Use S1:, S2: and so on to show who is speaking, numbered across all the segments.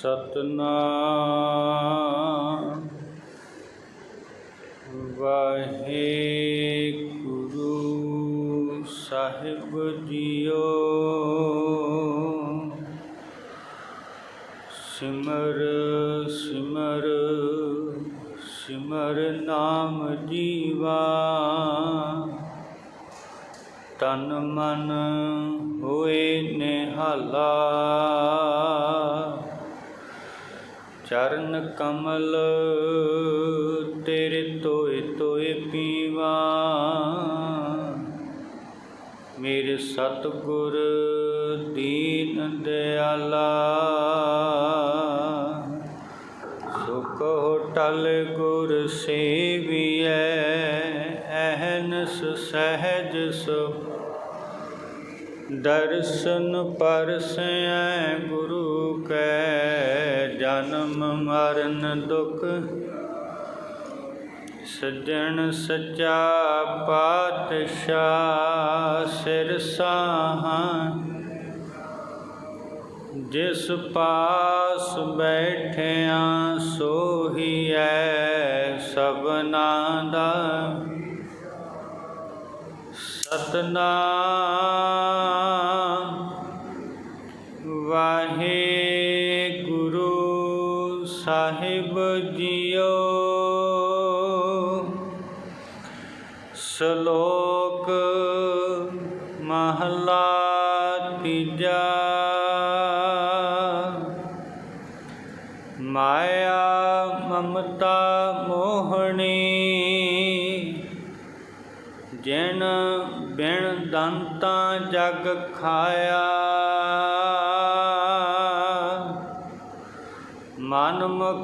S1: ਸਤਨਾਮ। ਵਾਹਿਗੁਰੂ ਸਾਹਿਬ ਜੀਓ। ਸਿਮਰ ਸਿਮਰ ਸਿਮਰ ਨਾਮ ਜੀਵਾ। ਤਨ ਮਨ ਹੋਏ ਨਿਹਾਲਾ। ਚਰਨ ਕਮਲ ਤੇਰੇ ਤੋਏ ਤੋਏ ਪੀਵਾ। ਮੇਰੇ ਸਤਿਗੁਰ ਦੀਨ ਦਿਆਲਾ। ਸੁਖ ਟਲ ਗੁਰ ਸੇਵੀਐ ਅਹਨਸ ਸਹਿਜ ਸੁ ਦਰਸ਼ਨ ਪਰਸੈ ਗੁਰੂ ਕੈ ਜਨਮ ਮਰਨ ਦੁਖ। ਸੱਜਣ ਸੱਚਾ ਪਾਤਸ਼ਾਹ ਸਿਰ ਸਾਹਾਂ। ਜਿਸ ਪਾਸ ਬੈਠਿਆ ਸੋਹੀਐ ਸਭਨਾ ਦਾ। ਸਤਨਾਮ ਸਾਹਿਬ ਜੀਓ। ਸ਼ਲੋਕ ਮਹਲਾ ਤੀਜਾ। ਮਾਇਆ ਮਮਤਾ ਮੋਹਣੀ ਜਿਨ ਬਿਨ ਦੰਤਾ ਜਗ ਖਾਇਆ।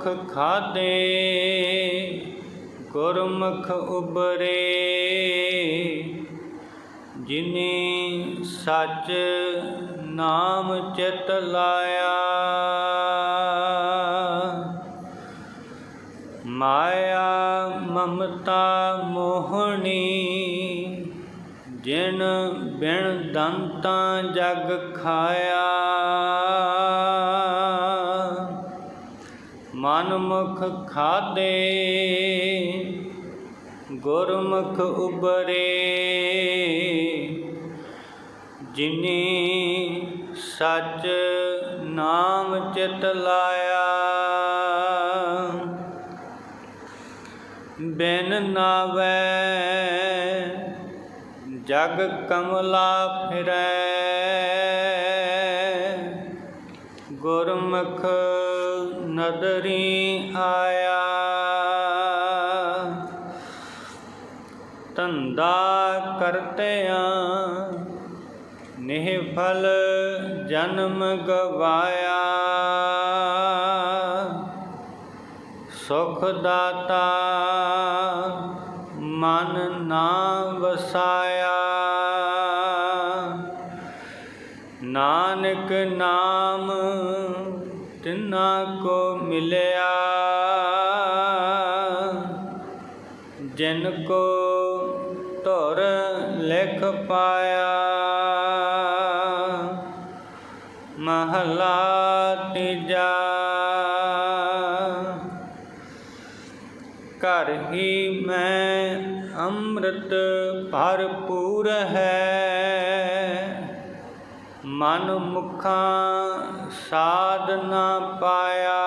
S1: ਮਨ ਖਾਦੇ, ਗੁਰਮੁਖ ਉਬਰੇ ਜਿਨੇ ਸੱਚ ਨਾਮ ਚਿਤ ਲਾਇਆ, ਮਾਇਆ ਮਮਤਾ ਮੋਹਣੀ, ਜਿਨ ਬਿਨ ਦੰਤਾਂ ਜਗ ਖਾਇਆ। ਮਨ ਮੁਖ ਖਾਦੇ, ਗੁਰਮੁਖ ਉਬਰੇ। ਜਿਨੇ ਸੱਚ ਨਾਮ ਚਿਤ ਲਾਇਆ, ਬਿਨ ਨਾਵੈ ਜਗ ਕਮਲਾ ਫਿਰੈ। ਗੁਰਮੁਖ ਨਦਰੀ ਆਇਆ। ਧੰਦਾ ਕਰਤਿਆਂ ਨਿਹਫਲ ਜਨਮ ਗਵਾਇਆ। ਸੁਖ ਦਾਤਾ ਮਨ ਨਾ ਵਸਾਇਆ। ਨਾਨਕ ਨਾਮ ਤਿਨਾ ਕੋ ਮਿਲਿਆ, ਜਿਨ ਕੋ ਧੁਰ ਲਿਖ ਪਾਇਆ, ਮਹਲਾ ਤੀਜਾ। ਘਰ ਹੀ ਮੈਂ ਅੰਮ੍ਰਿਤ ਭਰਪੂਰ ਹੈ। ਮਨ ਮੁਖਾਂ ਸਾਧ ਨਾ ਪਾਇਆ।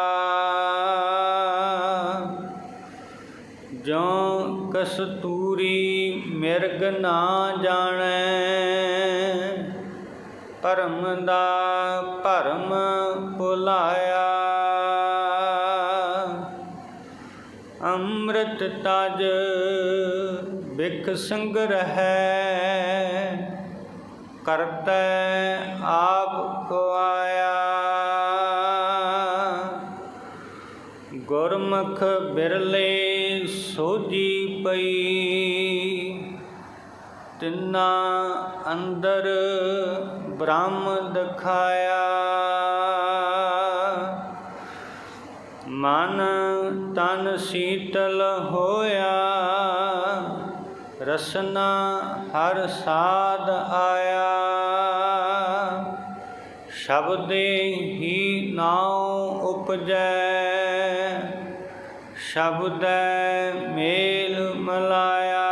S1: ਜੋ ਕਸਤੂਰੀ ਮਿਰਗ ਨਾ ਜਾਣੈ, ਭਰਮ ਦਾ ਭਰਮ ਭੁਲਾਇਆ। ਅੰਮ੍ਰਿਤ ਤਜ ਬਿਖ ਸੰਗ ਰਹੈ ਕਰਤੈ ਆਪ ਖਵਾਇਆ ਗੁਰਮੁਖ ਬਿਰਲੇ ਸੋਜੀ ਪਈ, ਤਿੰਨਾ ਅੰਦਰ ਬ੍ਰਹਮ ਦਿਖਾਇਆ। ਮਨ ਤਨ ਸੀਤਲ ਹੋਇਆ। ਰਸਨਾ ਹਰ ਸਾਧ ਆਇਆ। ਸ਼ਬਦੇ ਹੀ ਨਾਉ ਉਪਜੈ। ਸ਼ਬਦੈ ਮੇਲ ਮਲਾਇਆ।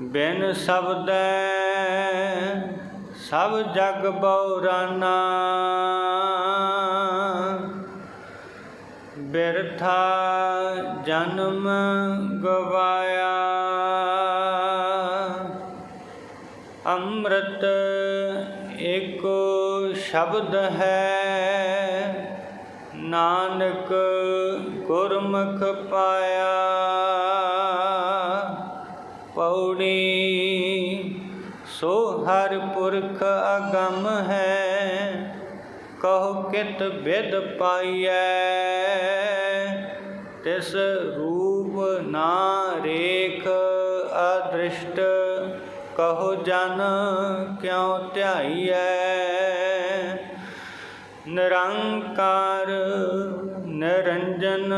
S1: ਬਿਨ ਸ਼ਬਦੈ ਸਭ ਜਗ ਬਉਰਾਨਾ। ਬਿਰਥਾ ਜਨਮ ਗਵਾਇਆ। ਅੰਮ੍ਰਿਤ ਏਕੋ ਸ਼ਬਦ ਹੈ। ਨਾਨਕ ਗੁਰਮੁਖ ਪਾਇਆ। ਪੌੜੀ ਸੋ ਹਰ ਪੁਰਖ ਅਗੰਮ ਹੈ। ਕਹੋ ਕਿਤ ਬਿਦ ਪਾਈਐ, ਤਿਸ ਰੂਪ ਨਾ ਰੇਖ ਅਦ੍ਰਿਸ਼ਟ, ਕਹੋ ਜਨ ਕਿਉ ਧਿਆਈਐ। ਨਿਰੰਕਾਰ ਨਿਰੰਜਨ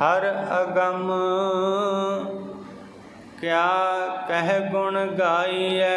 S1: ਹਰ ਅਗੰਮ, ਕਿਆ ਕਹਿ ਗੁਣ ਗਾਈਐ।